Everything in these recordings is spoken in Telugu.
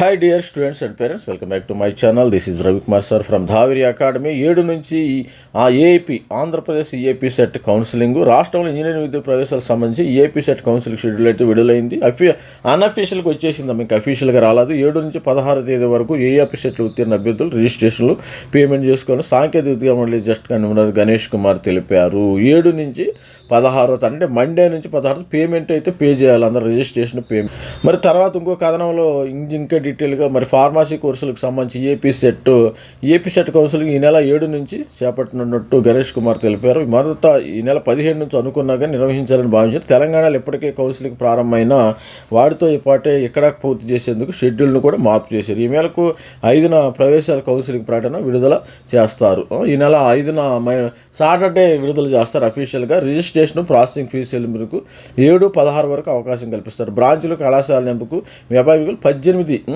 Hi dear students and parents welcome back to my channel this is Ravikumar sir from Dhaviri academy ఏడు నుంచి ఆ ఏఐపి ఆంధ్రప్రదేశ్ ఏపీ సెట్ కౌన్సిలింగ్ రాష్ట్రంలో ఇంజనీరింగ్ విద్య ప్రవేశాలకు సంబంధించి ఏపీ సెట్ కౌన్సిలింగ్ షెడ్యూల్ అయితే విడుదలైంది. అఫీ అన్అఫీషియల్గా వచ్చేసింది మీకు అఫీషియల్గా రాలేదు. ఏడు నుంచి పదహారు తేదీ వరకు ఏఏపీ సెట్లు ఉత్తీర్ణ అభ్యర్థులు రిజిస్ట్రేషన్లు పేమెంట్ చేసుకొని సాంకేతిక విద్యా మండలి జస్ట్ కన్వీనర్ గణేష్ కుమార్ తెలిపారు. ఏడు నుంచి పదహారో అంటే మండే నుంచి పదహారు పేమెంట్ అయితే పే చేయాలి. అందరూ రిజిస్ట్రేషన్ పేమెంట్ మరి తర్వాత ఇంకో కథనంలో ఇంకా డీటెయిల్గా మరి ఫార్మసీ కోర్సులకు సంబంధించి AP CET AP CET counselling ఈ నెల ఏడు నుంచి చేపట్టనున్నట్టు గణేష్ కుమార్ తెలిపారు. మొదట ఈ నెల పదిహేడు నుంచి అనుకున్నాగా నిర్వహించాలని భావించారు. తెలంగాణలో ఇప్పటికే కౌన్సిలింగ్ ప్రారంభమైన వాటితో ఈ పాటే ఇక్కడ పూర్తి చేసేందుకు షెడ్యూల్ను కూడా మార్పు చేశారు. ఈ మేరకు ఐదున ప్రవేశాల కౌన్సిలింగ్ ప్రకటన విడుదల చేస్తారు. ఈ నెల ఐదున సాటర్డే విడుదల చేస్తారు అఫీషియల్గా. రిజిస్ట్రేషన్ ప్రాసెసింగ్ ఫీజు చెల్లింపులకు ఏడు పదహారు వరకు అవకాశం కల్పిస్తారు. బ్రాంచ్లు కళాశాల ఎంపుకు వ్యాపారికులు పద్దెనిమిది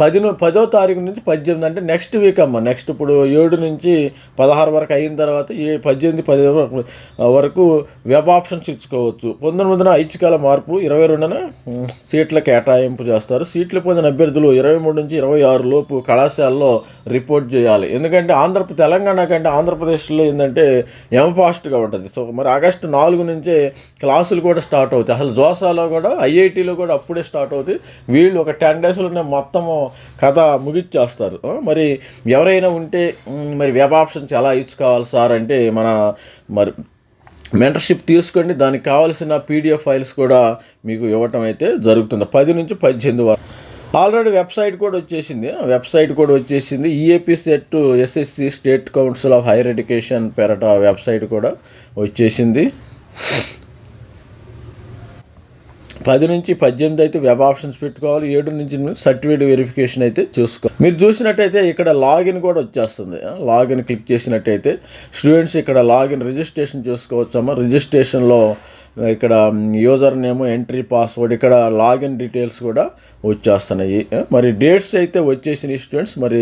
పది పదో తారీఖు నుంచి పద్దెనిమిది అంటే నెక్స్ట్ వీక్ అమ్మ. నెక్స్ట్ ఇప్పుడు ఏడు నుంచి పదహారు వరకు అయిన తర్వాత ఏ పద్దెనిమిది పది వరకు వెబ్ ఆప్షన్స్ ఇచ్చుకోవచ్చు. పంతొమ్మిదిన ఐచ్ఛికాల మార్పు ఇరవై రెండున సీట్ల కేటాయింపు చేస్తారు. సీట్లు పొందిన అభ్యర్థులు ఇరవై మూడు నుంచి ఇరవై ఆరు లోపు కళాశాలలో రిపోర్ట్ చేయాలి. ఎందుకంటే ఆంధ్ర తెలంగాణ కంటే ఆంధ్రప్రదేశ్లో ఏంటంటే ఎం ఫాస్ట్గా ఉంటుంది. సో మరి ఆగస్టు నాలుగు నుంచే క్లాసులు కూడా స్టార్ట్ అవుతాయి. అసలు జోసాలో కూడా ఐఐటీలో కూడా అప్పుడే స్టార్ట్ అవుతాయి. వీళ్ళు ఒక టెన్ డేస్లోనే మొత్తము కథ ముగిచ్చేస్తారు. మరి ఎవరైనా ఉంటే మరి వెబ్ ఆప్షన్స్ ఎలా ఇచ్చుకోవాలి సార్ అంటే మన మరి మెంటర్షిప్ తీసుకోండి. దానికి కావాల్సిన పీడిఎఫ్ ఫైల్స్ కూడా మీకు ఇవ్వటం అయితే జరుగుతుంది. పది నుంచి పద్దెనిమిది వరకు. ఆల్రెడీ వెబ్సైట్ కూడా వచ్చేసింది. వెబ్సైట్ కూడా వచ్చేసింది. EAP CET S S C state council of higher education పెరట website కూడా వచ్చేసింది. పది నుంచి పద్దెనిమిది అయితే వెబ్ ఆప్షన్స్ పెట్టుకోవాలి ఏడు నుంచి సర్టిఫికేట్ వెరిఫికేషన్ అయితే చూసుకోవాలి. మీరు చూసినట్టయితే ఇక్కడ లాగిన్ కూడా వచ్చేస్తుంది. లాగిన్ క్లిక్ చేసినట్టయితే స్టూడెంట్స్ ఇక్కడ లాగిన్ రిజిస్ట్రేషన్ చేసుకోవచ్చమ్మా. రిజిస్ట్రేషన్లో ఇక్కడ యూజర్ నేమ్ ఎంట్రీ పాస్వర్డ్ ఇక్కడ లాగిన్ డీటెయిల్స్ కూడా వచ్చేస్తున్నాయి. మరి డేట్స్ అయితే వచ్చేసినాయి స్టూడెంట్స్ మరి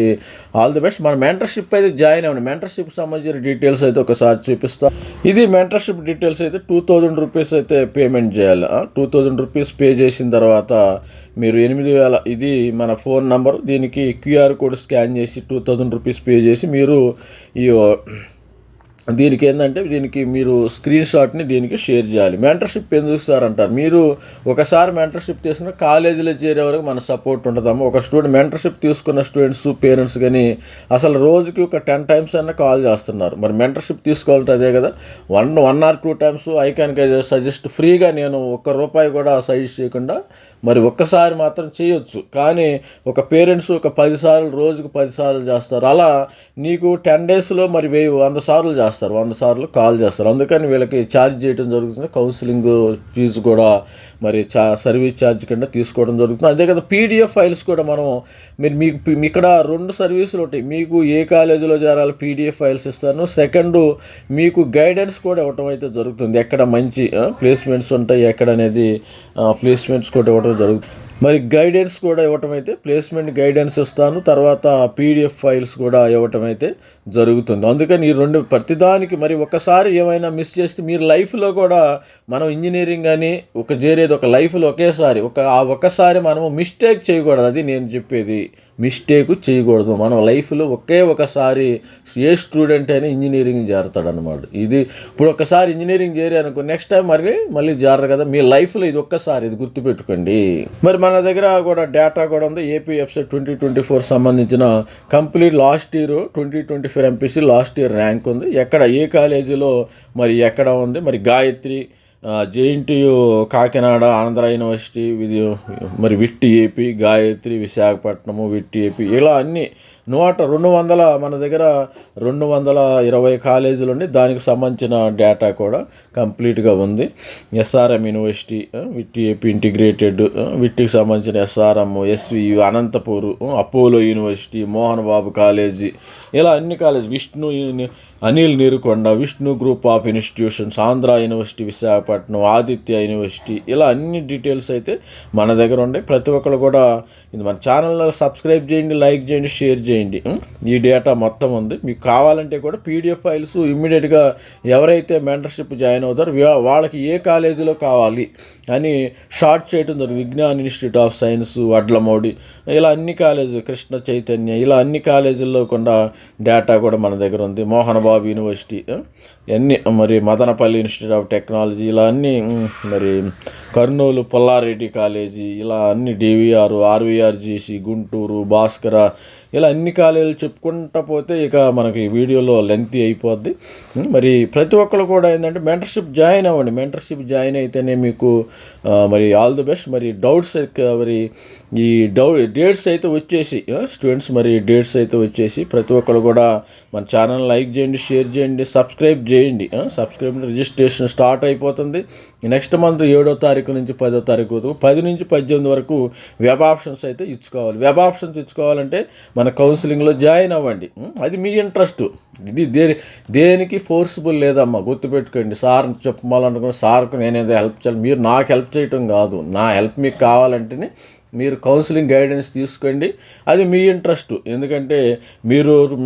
ఆల్ ది బెస్ట్ మన మెంటర్షిప్ అయితే జాయిన్ అవ్వండి. మెంటర్షిప్ సంబంధించిన డీటెయిల్స్ అయితే ఒకసారి చూపిస్తా. ఇది మెంటర్షిప్ డీటెయిల్స్ అయితే టూ థౌజండ్ రూపీస్ అయితే పేమెంట్ చేయాలి. టూ థౌజండ్ రూపీస్ పే చేసిన తర్వాత మీరు ఎనిమిది వేల ఇది మన ఫోన్ నంబర్ దీనికి క్యూఆర్ కోడ్ స్కాన్ చేసి టూ థౌజండ్ రూపీస్ పే చేసి మీరు ఈ దీనికి ఏంటంటే దీనికి మీరు స్క్రీన్ షాట్ని దీనికి షేర్ చేయాలి. మెంటర్షిప్ ఎందుకు సార్ అంటారు మీరు ఒకసారి మెంటర్షిప్ తీసుకున్న కాలేజీలో చేరే వరకు మన సపోర్ట్ ఉండదాము ఒక స్టూడెంట్ మెంటర్షిప్ తీసుకున్న స్టూడెంట్స్ పేరెంట్స్ కానీ అసలు రోజుకి ఒక టెన్ టైమ్స్ అన్న కాల్ చేస్తున్నారు. మరి మెంటర్షిప్ తీసుకోవాలంటే అదే కదా. One one or two times I can suggest ఫ్రీగా నేను ఒక్క రూపాయి కూడా సజెస్ట్ చేయకుండా మరి ఒక్కసారి మాత్రం చేయొచ్చు. కానీ ఒక పేరెంట్స్ ఒక పది సార్లు రోజుకు పది సార్లు చేస్తారు. అలా నీకు టెన్ డేస్లో మరి వెయ్యి వంద సార్లు చేస్తారు. వంద సార్లు కాల్ చేస్తారు. అందుకని వీళ్ళకి ఛార్జ్ చేయడం జరుగుతుంది. కౌన్సిలింగ్ ఫీజు కూడా మరి చా సర్వీస్ ఛార్జ్ కింద తీసుకోవడం జరుగుతుంది. అదే కదా పీడిఎఫ్ ఫైల్స్ కూడా మనం మీరు మీకు ఇక్కడ రెండు సర్వీసులు ఉంటాయి. మీకు ఏ కాలేజీలో చేరాలి పీడిఎఫ్ ఫైల్స్ ఇస్తాను. సెకండ్ మీకు గైడెన్స్ కూడా ఇవ్వటం అయితే జరుగుతుంది. ఎక్కడ మంచి ప్లేస్మెంట్స్ ఉంటాయి ఎక్కడ అనేది ప్లేస్మెంట్స్ కూడా ఇవ్వడం జరుగుతుంది. మరి గైడెన్స్ కూడా ఇవ్వటం అయితే ప్లేస్మెంట్ గైడెన్స్ ఇస్తాను తర్వాత పీడిఎఫ్ ఫైల్స్ కూడా ఇవ్వటం అయితే జరుగుతుంది. అందుకని ఈ రెండు ప్రతిదానికి మరి ఒకసారి ఏమైనా మిస్ చేస్తే మీరు లైఫ్లో కూడా మనం ఇంజనీరింగ్ అని ఒక చేరేది ఒక లైఫ్లో ఒకేసారి ఒక ఆ ఒక్కసారి మనము మిస్టేక్ చేయకూడదు అది నేను చెప్పేది. మిస్టేక్ చేయకూడదు. మనం లైఫ్లో ఒకే ఒకసారి ఏ స్టూడెంట్ అయినా ఇంజనీరింగ్ చేరతాడు అనమాట ఇది ఇప్పుడు ఒకసారి ఇంజనీరింగ్ చేరానుకో అనుకో నెక్స్ట్ టైం మరి మళ్ళీ జారరు కదా. మీ లైఫ్లో ఇది ఒక్కసారి ఇది గుర్తుపెట్టుకోండి. మరి మన దగ్గర కూడా డేటా కూడా ఉంది. AP website twenty twenty four సంబంధించిన complete last year twenty twenty four M P C last year rank ఉంది. ఎక్కడ ఏ కాలేజీలో మరి ఎక్కడ ఉంది? మరి Gayatri J N T U Kakinada Andhra university విధి మరి VIT AP Gayatri Visakhapatnam VIT AP ఇలా అన్ని నూట రెండు వందల మన దగ్గర రెండు వందల ఇరవై కాలేజీలు ఉండి దానికి సంబంధించిన డేటా కూడా కంప్లీట్గా ఉంది. S R M university VIT AP integrated విట్టికి సంబంధించిన S R M S V U Anantapur Apollo university Mohan Babu college ఇలా అన్ని college Vishnu Anil Nirukonda Vishnu group of institutions Andhra university Visakha Visakhapatnam Aditya university ఇలా అన్ని డీటెయిల్స్ అయితే మన దగ్గర ఉన్నాయి ప్రతి ఒక్కరు కూడా ఇది మన ఛానల్లో సబ్స్క్రైబ్ చేయండి లైక్ చేయండి షేర్ చేయండి. ఈ డేటా మొత్తం ఉంది. మీకు కావాలంటే కూడా పీడిఎఫ్ ఫైల్స్ ఇమ్మీడియట్గా ఎవరైతే మెంటర్షిప్ జాయిన్ అవుతారో వాళ్ళకి ఏ కాలేజీలో కావాలి అని షార్ట్ చేయడం జరుగుతుంది. Vignan institute of science Vadlamudi ఇలా అన్ని కాలేజీ కృష్ణ చైతన్య ఇలా అన్ని కాలేజీల్లో కూడా డేటా కూడా మన దగ్గర ఉంది. మోహన్ బాబు యూనివర్సిటీ అన్ని మరి మదనపల్లి ఇన్స్టిట్యూట్ ఆఫ్ టెక్నాలజీ ఇలా అన్ని మరి కర్నూలు పుల్లారెడ్డి కాలేజీ ఇలా అన్ని డివిఆర్ ఆర్వీఆర్జీసీ గుంటూరు భాస్కర ఇలా అన్ని కాలేజీలు చెప్పుకుంటా పోతే ఇక మనకి వీడియోలో లెంతీ అయిపోద్ది. మరి ప్రతి ఒక్కరు కూడా ఏంటంటే మెంటర్షిప్ జాయిన్ అవ్వండి. మెంటర్షిప్ జాయిన్ అయితేనే మీకు మరి ఆల్ ది బెస్ట్ మరి డౌట్స్ మరి ఈ డౌ డేట్స్ అయితే వచ్చేసి స్టూడెంట్స్ మరి డేట్స్ అయితే వచ్చేసి ప్రతి ఒక్కరు కూడా మన ఛానల్ లైక్ చేయండి షేర్ చేయండి సబ్స్క్రైబ్ చేయండి. సబ్స్క్రైబ్ రిజిస్ట్రేషన్ స్టార్ట్ అయిపోతుంది. నెక్స్ట్ మంత్ ఏడో తారీఖు నుంచి పదో తారీఖు వరకు పది నుంచి పద్దెనిమిది వరకు వెబ్ ఆప్షన్స్ అయితే ఇచ్చుకోవాలి. వెబ్ ఆప్షన్స్ ఇచ్చుకోవాలంటే మన కౌన్సిలింగ్లో జాయిన్ అవ్వండి. అది మీ ఇంట్రెస్ట్ ఇది దే దేనికి ఫోర్స్ఫుల్ లేదమ్మా గుర్తుపెట్టుకోండి. సార్ చెప్పాలనుకున్న సార్కు నేనేదో హెల్ప్ చేయాలి. మీరు నాకు హెల్ప్ చేయటం కాదు. నా హెల్ప్ మీకు కావాలంటేనే మీరు కౌన్సిలింగ్ గైడెన్స్ తీసుకోండి. అది మీ ఇంట్రెస్ట్ ఎందుకంటే మీరు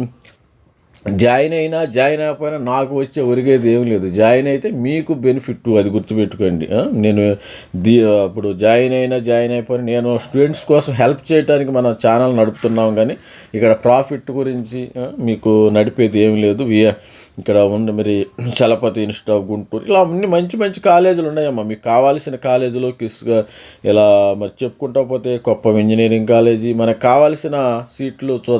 జాయిన్ అయినా జాయిన్ అయిపోయినా నాకు వచ్చే ఒరిగేది ఏం లేదు. జాయిన్ అయితే మీకు బెనిఫిట్ అది గుర్తుపెట్టుకోండి. నేను దీ ఇప్పుడు జాయిన్ అయినా జాయిన్ అయిపోయినా నేను స్టూడెంట్స్ కోసం హెల్ప్ చేయడానికి మనం ఛానల్ నడుపుతున్నాం కానీ ఇక్కడ ప్రాఫిట్ గురించి మీకు నడిపేది ఏం లేదు. వి- ఇక్కడ ఉన్న మరి చలపతి ఇన్స్టిట్యూట్ ఆఫ్ గుంటూరు ఇలా అన్ని మంచి మంచి కాలేజీలు ఉన్నాయమ్మా. మీకు కావాల్సిన కాలేజీలో కిస్గా ఇలా మరి చెప్పుకుంటా పోతే కొప్పం ఇంజనీరింగ్ కాలేజీ మనకు కావాల్సిన సీట్లు చూ